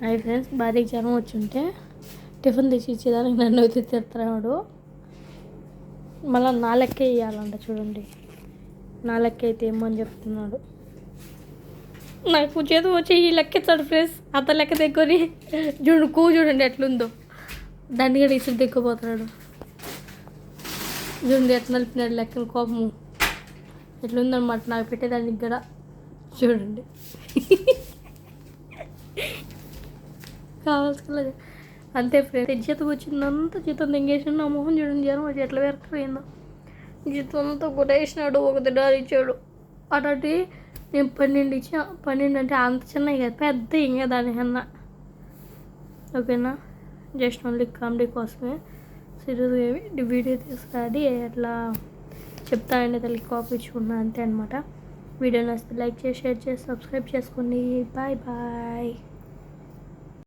Hi friends భార్యకి జ్వరం వచ్చుంటే టిఫిన్ తెచ్చి ఇచ్చేదానికి నన్ను అయితే తిడుతున్నాడు మళ్ళీ నా ఇవ్వాలంట చూడండి. నా లెక్క అయితే ఏమని చెప్తున్నాడు. నాకు చేతి వచ్చి ఈ లెక్క ఇస్తాడు ఫ్రెండ్స్ అత లెక్క తెచ్చుకొని చూడు కూ చూడండి ఎట్లుందో. దాన్ని కూడా ఇసురు దిక్కుపోతున్నాడు చూడండి ఎట్లా నలిపినాడు లెక్కల కోపము. ఎట్లుందనమాట నాకు పెట్టేదానికి కూడా. చూడండి. కావాల్సిన అంతే ఫ్రెండ్ జీతం వచ్చిందంతా జీతం తెంగేసి నా మొహం చూడండి జ్వరం వచ్చి ఎట్లా పెరకపోయిందో జీతం అంతా కొట్టేసినాడు ఒక దిడాలు ఇచ్చాడు. అటు నేను పన్నెండు ఇచ్చా. పన్నెండు అంటే అంత చిన్నవి కదా పెద్ద ఇంకా దానికన్నా ఓకేనా? జస్ట్ ఓన్లీ కామెడీ కోసమే. సీరియస్గా వీడియో తీసుకురాడి అట్లా చెప్తానండి తల్లి కాపీ ఇచ్చుకున్నా అంతే అనమాట వీడియో నచ్చితే లైక్ చేసి షేర్ చేసి సబ్స్క్రైబ్ చేసుకోండి. Bye bye.